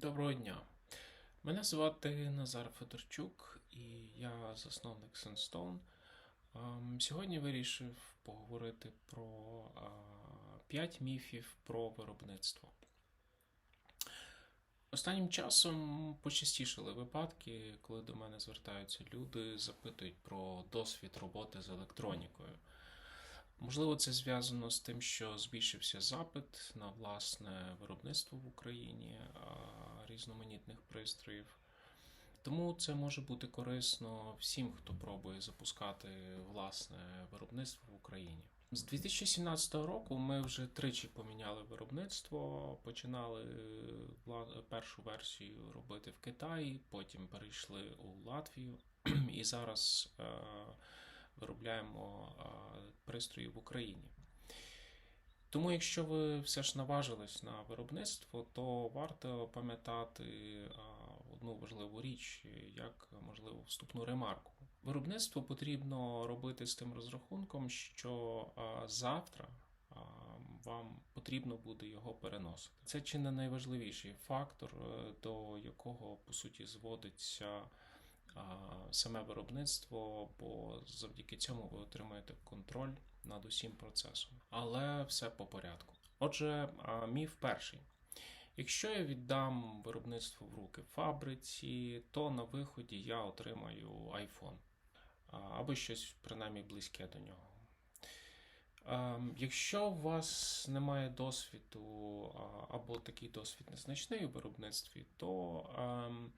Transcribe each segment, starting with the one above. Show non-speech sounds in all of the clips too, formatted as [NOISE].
Доброго дня. Мене звати Назар Федорчук і я засновник Sunstone. Ем, Сьогодні вирішив поговорити про 5 міфів про виробництво. Останнім часом почастішали випадки, коли до мене звертаються люди, запитують про досвід роботи з електронікою. Можливо, це зв'язано з тим, що збільшився запит на власне виробництво в Україні різноманітних пристроїв. Тому це може бути корисно всім, хто пробує запускати власне виробництво в Україні. З 2017 року ми вже тричі поміняли виробництво, починали першу версію робити в Китаї, потім перейшли у Латвію, [CLEARS THROAT] і зараз е, виробляємо пристрої в Україні. Тому, якщо ви все ж наважились на виробництво, то варто пам'ятати одну важливу річ, як можливо вступну ремарку. Виробництво потрібно робити з тим розрахунком, що завтра вам потрібно буде його переносити. Це чи не найважливіший фактор, е, до якого по суті зводиться саме виробництво, бо завдяки цьому ви отримаєте контроль над усім процесом. Але все по порядку. Отже, міф перший. Якщо я віддам виробництво в руки фабриці, то на виході я отримаю iPhone або щось принаймні близьке до нього. Якщо у вас немає досвіду або такий досвід незначний у виробництві, то ем,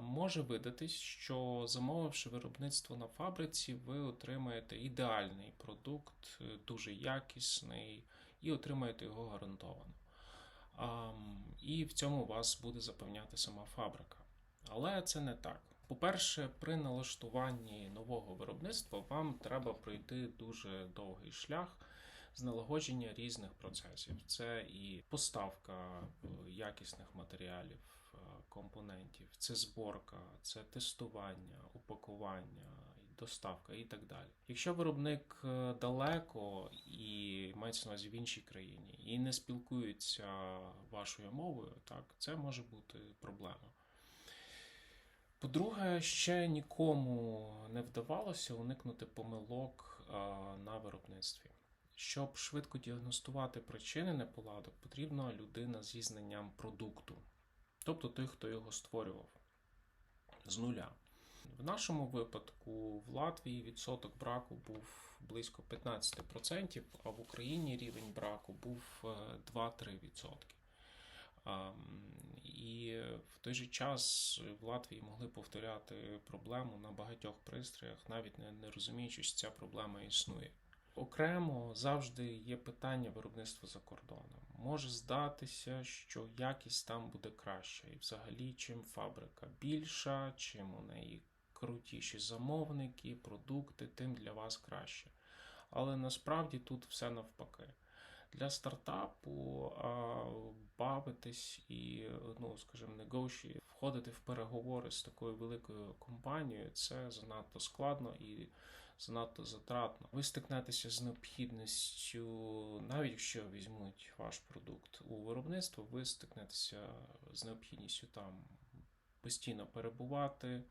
може видатись, що замовивши виробництво на фабриці, ви отримаєте ідеальний продукт, е, дуже якісний, і отримаєте його гарантовано. І в цьому вас буде запевняти сама фабрика. Але це не так. По-перше, при налаштуванні нового виробництва вам треба пройти дуже довгий шлях з налагодження різних процесів. Це і поставка е, якісних матеріалів, компонентів, це зборка, це тестування, упакування, доставка і так далі. Якщо виробник е, далеко і мається на увазі в іншій країні і не спілкується вашою мовою, так це може бути проблема. По-друге, ще нікому не вдавалося уникнути помилок на виробництві. Щоб швидко діагностувати причини неполадок, потрібна людина зі знанням продукту, тобто той, хто його створював з нуля. В нашому випадку в Латвії відсоток браку був близько 15%, а в Україні рівень браку був е, 2-3%. І в той же час в Латвії могли повторяти проблему на багатьох пристроях, навіть не розуміючи, що ця проблема існує. Окремо завжди є питання виробництва за кордоном. Може здатися, що якість там буде краща, і взагалі, чим фабрика більша, чим у неї крутіші замовники, продукти, тим для вас краще. Але насправді тут все навпаки. Для стартапу а, бавитись і, ну, скажімо, negotiate, входити в переговори з такою великою компанією, це занадто складно і занадто затратно. Ви стикнетеся з необхідністю, навіть якщо візьмуть ваш продукт у виробництво, ви стикнетеся з необхідністю там постійно перебувати.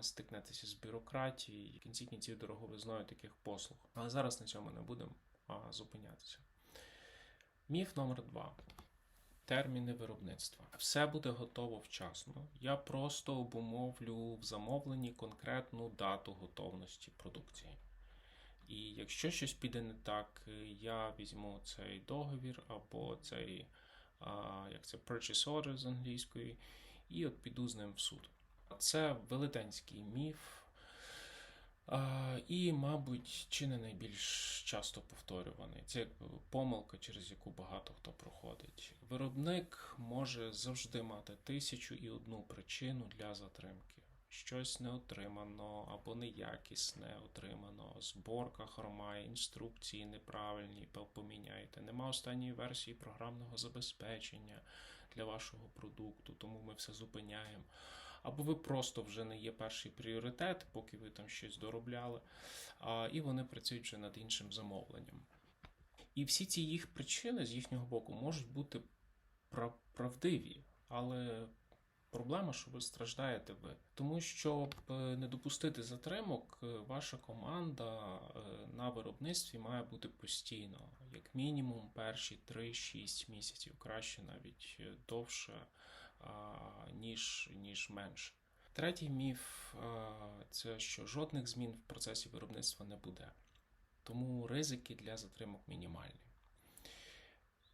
Стикнетеся з бюрократією, в кінці кінців дороговизною таких послуг. Але зараз на цьому не будемо зупинятися. Міф номер два. Терміни виробництва. Все буде готово вчасно. Я просто обумовлю в замовленні конкретну дату готовності продукції. І якщо щось піде не так, я візьму цей договір або цей як це purchase order з англійської, і от піду з ним в суд. Це велетенський міф. І, мабуть, чи не найбільш часто повторюваний. Це помилка, через яку багато хто проходить. Виробник може завжди мати тисячу і одну причину для затримки. Щось не отримано або неякісне отримано, зборка хромає, інструкції неправильні, поміняйте. Нема останньої версії програмного забезпечення для вашого продукту, тому ми все зупиняємо або ви просто вже не є перший пріоритет, поки ви там щось доробляли, і вони працюють вже над іншим замовленням. І всі ці їх причини з їхнього боку можуть бути правдиві. Але проблема, що ви страждаєте ви. Тому щоб е, не допустити затримок, е, ваша команда е, на виробництві має бути постійно, як мінімум перші 3-6 місяців, краще навіть довше, ніж, ніж менше. Третій міф це що жодних змін в процесі виробництва не буде. Тому ризики для затримок мінімальні.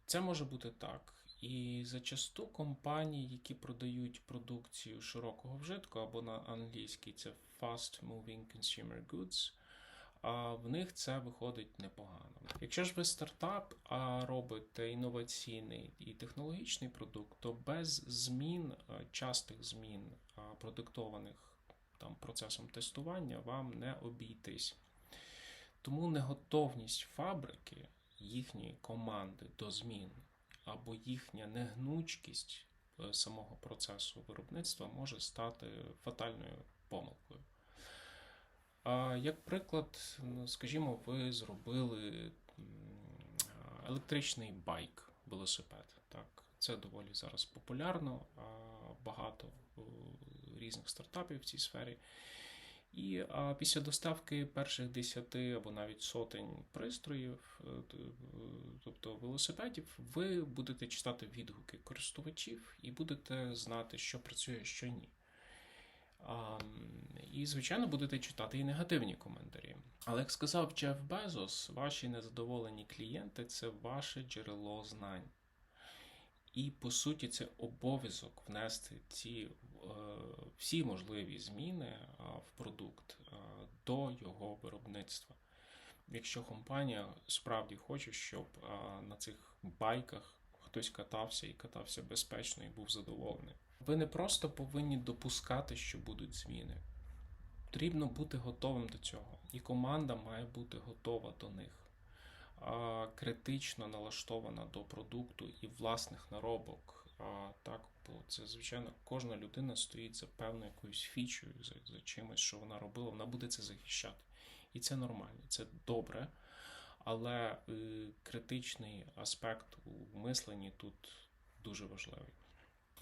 Це може бути так. І зачасту компанії, які продають продукцію широкого вжитку, або на англійській це Fast Moving Consumer Goods, в них це виходить непогано. Якщо ж ви стартап, а робите інноваційний і технологічний продукт, то без змін, е, частих змін, продиктованих там процесом тестування, вам не обійтись. Тому неготовність фабрики, їхньої команди до змін або їхня негнучкість е, самого процесу виробництва може стати фатальною помилкою. Як приклад, ну, скажімо, ви зробили електричний байк, велосипед. Так, це доволі зараз популярно, багато різних стартапів в цій сфері. І а, після доставки перших 10 або навіть сотень пристроїв, е, тобто велосипедів, ви будете читати відгуки користувачів і будете знати, що працює, що ні. І, звичайно, будете читати і негативні коментарі. Але як сказав Джеф Безос, ваші незадоволені клієнти це ваше джерело знань. І по суті, це обов'язок внести ці е, всі можливі зміни в продукт а, до його виробництва. Якщо компанія справді хоче, щоб а, на цих байках хтось катався і катався безпечно і був задоволений. Ви не просто повинні допускати, що будуть зміни. Потрібно бути готовим до цього, і команда має бути готова до них критично налаштована до продукту і власних наробок. Так, бо це, звичайно, кожна людина стоїть за певною якоюсь фічою, за, за чимось, що вона робила, вона буде це захищати. І це нормально, це добре. Але е, критичний аспект у мисленні тут дуже важливий.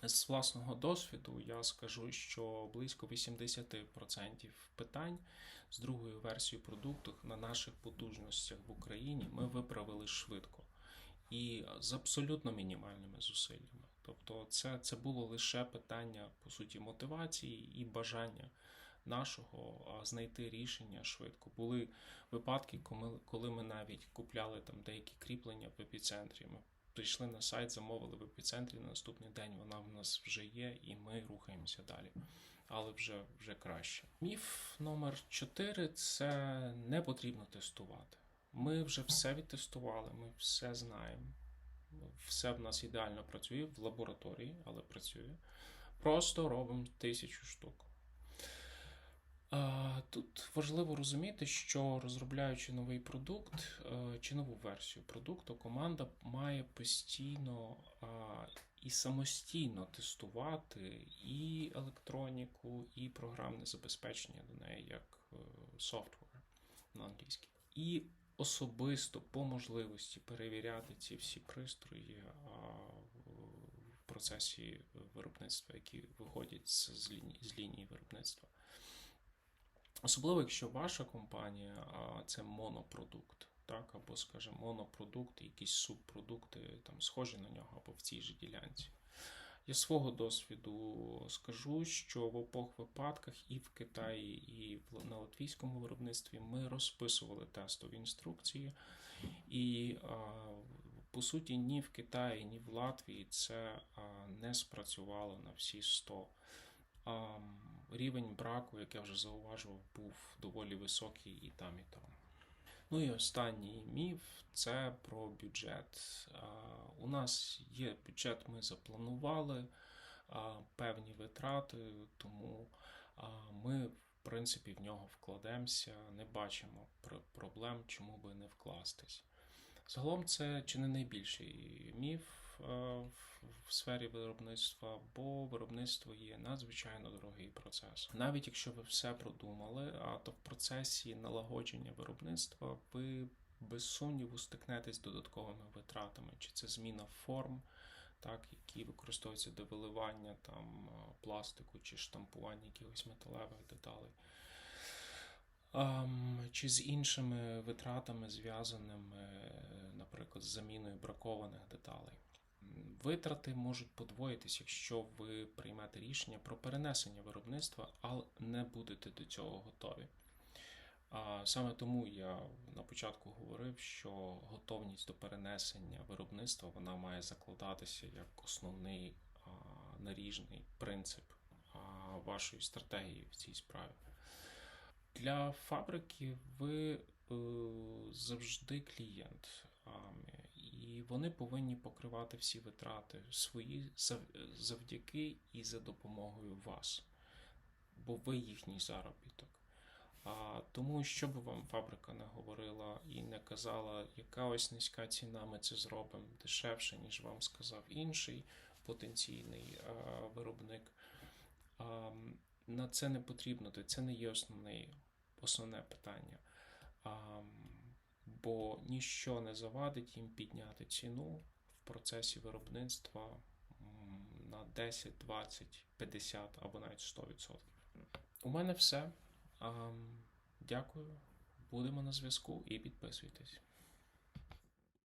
З власного досвіду я скажу, що близько 80% питань з другою версією продукту на наших потужностях в Україні ми виправили швидко і з абсолютно мінімальними зусиллями. Тобто, це, це було лише питання по суті мотивації і бажання нашого знайти рішення швидко. Були випадки, коли, ми навіть купляли там деякі кріплення в епіцентрі. Ми прийшли на сайт, замовили в епіцентрі. На наступний день вона в нас вже є, і ми рухаємося далі. Але вже, вже краще. Міф номер 4 це не потрібно тестувати. Ми вже все відтестували, ми все знаємо. Все в нас ідеально працює в лабораторії, але працює. Просто робимо тисячу штук. Тут важливо розуміти, що розробляючи новий продукт е, чи нову версію продукту, команда має постійно і самостійно тестувати і електроніку, і програмне забезпечення до неї, як е, software на англійській. І особисто по можливості перевіряти ці всі пристрої в процесі виробництва, які виходять з лінії виробництва. Особливо, якщо ваша компанія це монопродукт, так, або, скажімо, монопродукт, якісь субпродукти там схожі на нього, або в цій же ділянці. Я свого досвіду скажу, що в обох випадках і в Китаї, і в- на латвійському виробництві ми розписували тестові інструкції, і по суті ні в Китаї, ні в Латвії це не спрацювало на всі 100. Рівень браку, як я вже зауважував, був доволі високий і там, і там. Ну і останній міф це про бюджет. У нас є бюджет, ми запланували певні витрати, тому ми, в принципі, в нього вкладемося, не бачимо пр- проблем, чому би не вкластись. Загалом це чи не найбільший міф в- в сфері виробництва, бо виробництво є надзвичайно дорогий процес. Навіть якщо ви все продумали, а то в процесі налагодження виробництва ви без сумніву стикнетесь з додатковими витратами, чи це зміна форм так, які використовуються до виливання там, пластику чи штампування якихось металевих деталей. Чи з іншими витратами, зв'язаними, е, наприклад, з заміною бракованих деталей. Витрати можуть подвоїтись, якщо ви приймете рішення про перенесення виробництва, але не будете до цього готові. Саме тому я на початку говорив, що готовність до перенесення виробництва вона має закладатися як основний наріжний принцип вашої стратегії в цій справі. Для фабрики ви е, завжди клієнт, і вони повинні покривати всі витрати свої завдяки і за допомогою вас, бо ви їхній заробіток. А, тому, що би вам фабрика не говорила і не казала, яка ось низька ціна, ми це зробимо дешевше, ніж вам сказав інший потенційний а, виробник. А, на це не потрібно, то це не є основний, основне питання. А, бо ніщо не завадить їм підняти ціну в процесі виробництва на 10, 20, 50 або навіть 100%. У мене все. Дякую. Будемо на зв'язку і підписуйтесь.